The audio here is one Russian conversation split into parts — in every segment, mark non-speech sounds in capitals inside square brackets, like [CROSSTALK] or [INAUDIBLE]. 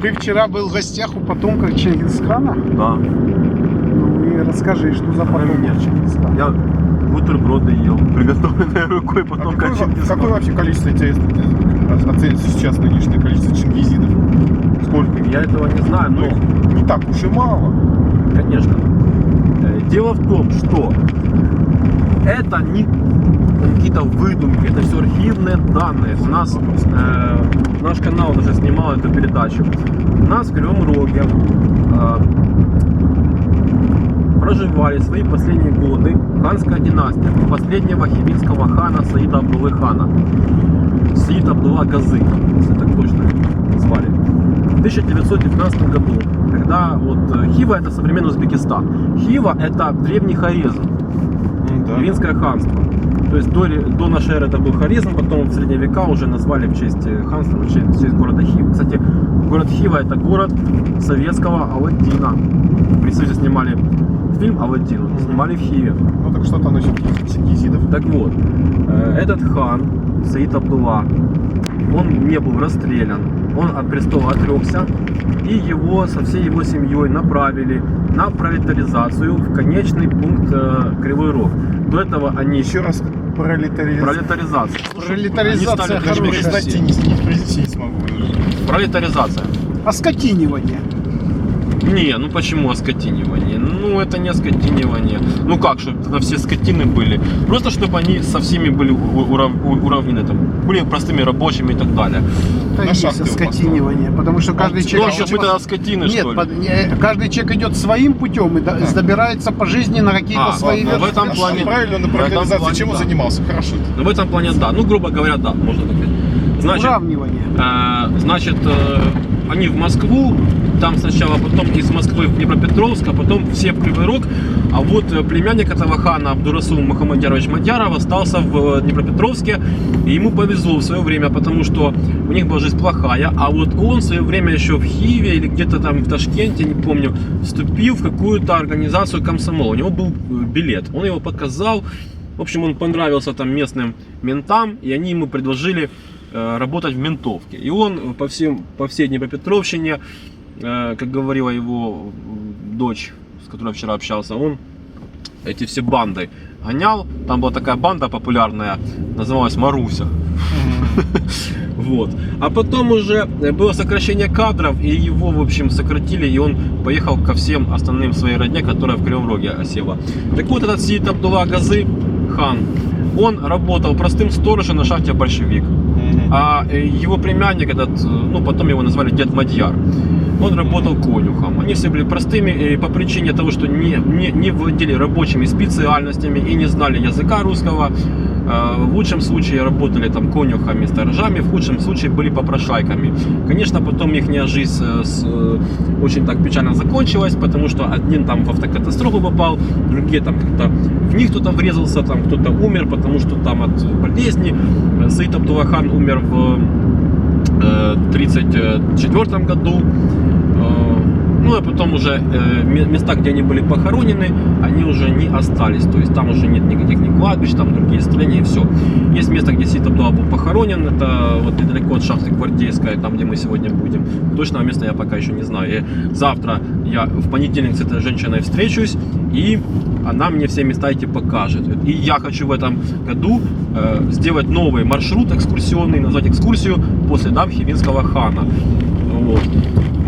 Ты вчера был в гостях у потомка Чингисхана? Да. Ну и расскажи, что за потомок Нет. Чингисхана? Я бутерброды ел, [LAUGHS] приготовленной рукой, А потом какое, как во- Чингисхан. какое вообще количество э, оценится сейчас нынешнее количество чингизидов? Сколько? Я этого не знаю, но, Ну, не так уж и мало. конечно. Э, Дело в том, что это не какие-то выдумки, это все архивные данные. У нас э, наш канал даже снимал эту передачу. У нас в Кривом Роге э, проживали свои последние годы ханская династия последнего хивинского хана Саида Абдулы хана. Саид Абдулла Газы, если так точно звали. В 1919 году, когда вот э, Хива это современный Узбекистан. Хива это древний Хорезм, Да. Хивинское ханство. То есть до, до нашей эры это был Хорезм, потом в средние века уже назвали в честь э, ханства, в честь, в честь города Хива. Кстати, город Хива это город советского Аладдина. При Союзе снимали фильм Аладдин, вот, снимали в Хиве. Ну так что там насчет чингизидов? Так вот, э, этот хан, Саид Абдулла, он не был расстрелян, он от престола отрекся, и его со всей его семьей направили на пролетаризацию в конечный пункт э, Кривой Рог. До этого они Еще раз пролетаризация. Пролетаризация. Пролетаризация хорошая. не, смогу. Пролетаризация. Оскотинивание. Не, ну почему оскотинивание? Ну это не оскотинивание. Ну как, чтобы тогда все скотины были? Просто чтобы они со всеми были урав- уравнены, там, были простыми рабочими и так далее. Это На есть оскотинивание. Потому что каждый Ну, человек... что мы тогда скотины, Нет, что ли? под- каждый человек идет своим путем и до- добирается по жизни на какие-то А, свои ладно, в этом плане- Правильно, на плане, чем он да. занимался? Хорошо. Ну, в этом плане да. Ну, грубо говоря, да, можно так сказать. Значит, Уравнивание. э, значит э, они в Москву, там сначала, потом из Москвы в Днепропетровск, а потом все в Кривой Рог. А вот э, племянник этого хана Абдурасул Мухаммадярович Мадяров остался в э, Днепропетровске. И ему повезло в свое время, потому что у них была жизнь плохая. А вот он в свое время еще в Хиве или где-то там в Ташкенте, не помню, вступил в какую-то организацию комсомола. У него был э, билет. Он его показал. В общем, он понравился там местным ментам, и они ему предложили работать в ментовке. И он по, всем, по всей Днепропетровщине, как говорила его дочь, с которой вчера общался, он эти все банды гонял. Там была такая банда популярная, называлась Маруся. [LAUGHS] Вот. А потом уже было сокращение кадров, и его, в общем, сократили, и он поехал ко всем остальным своей родне, которая в Кривом Роге осела. Так вот, этот Сид Абдулла Газы, хан, он работал простым сторожем на шахте Большевик. А э, его племянник, этот, э, ну, потом его назвали Дед Мадьяр, он работал конюхом. Они все были простыми по причине того, что не, не, не владели рабочими специальностями и не знали языка русского. Э, В лучшем случае работали там конюхами, сторожами, в худшем случае были попрошайками. Конечно, потом их жизнь э, э, очень так печально закончилась, потому что один там в автокатастрофу попал, другие там как-то в них кто-то врезался, там кто-то умер, потому что там от болезни. Э, Саид Абдулахан умер в 1934 году. А потом уже э, ме- места, где они были похоронены, они уже не остались. То есть там уже нет никаких ни кладбищ, там другие строения и все. Есть место, где Сид Абдулла был похоронен. Это вот недалеко от шахты Гвардейская, там, где мы сегодня будем. Точного места я пока еще не знаю. И завтра я в понедельник с этой женщиной встречусь, и она мне все места эти покажет. И я хочу в этом году э, сделать новый маршрут экскурсионный, назвать экскурсию по следам Хивинского хана. Вот.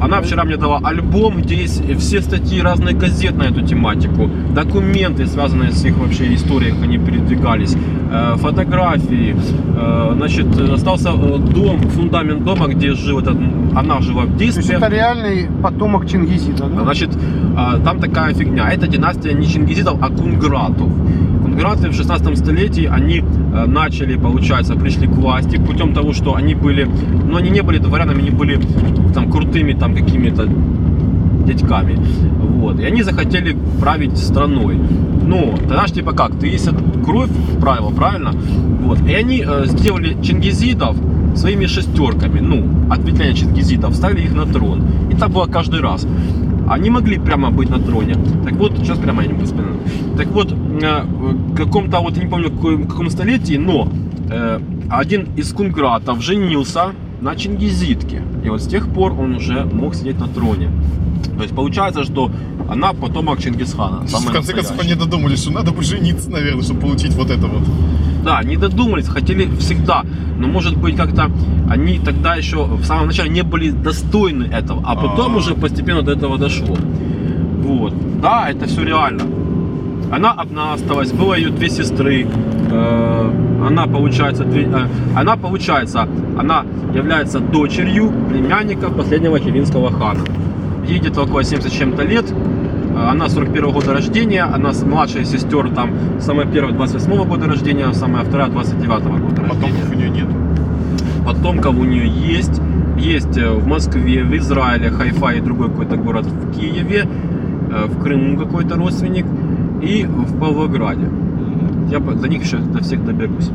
Она вчера мне дала альбом, где есть все статьи разных газет на эту тематику, документы, связанные с их вообще историей, как они передвигались, э, фотографии. Э, Значит, остался э, дом, фундамент дома, где жил этот, она жила в То есть действии. это реальный потомок Чингизида, да? Значит, там такая фигня. Это династия не чингизидов, а кунгратов. Кунграты в 16 столетии, они э, начали, получается, пришли к власти путем того, что они были, но они не были дворянами, они были там крутыми там какими-то дядьками. Вот. И они захотели править страной. Ну, тогда ж типа как, ты если кровь правила, правильно? Вот. И они э, сделали чингизидов своими шестерками, ну, ответвление чингизидов, ставили их на трон. И так было каждый раз. Они могли прямо быть на троне. Так вот, сейчас прямо я не буду вспоминать. Так вот, э, в каком-то, вот я не помню, в каком, столетии, но э, один из кунгратов женился на Чингизитке. И вот с тех пор он уже мог сидеть на троне. То есть получается, что она потомок Чингисхана. В конце концов, они додумались, что надо бы жениться, наверное, чтобы получить вот это вот. Да, не додумались, хотели всегда. Но может быть как-то они тогда еще в самом начале не были достойны этого, а потом А. уже постепенно до этого дошло. Вот. Да, это все реально. Она одна осталась, было ее две сестры. Э, Она получается, две- э, она получается, она является дочерью племянника последнего хивинского хана. Ей где-то около 70 с чем-то лет. Э, Она 41 года рождения, она с младшая сестер там самая первая 28 года рождения, самая вторая 29 года рождения. Потомков у нее нет. Потомков у нее есть. Есть в Москве, в Израиле, Хайфа и другой какой-то город в Киеве, в Крыму какой-то родственник и в Павлограде. Я до них еще до всех доберусь.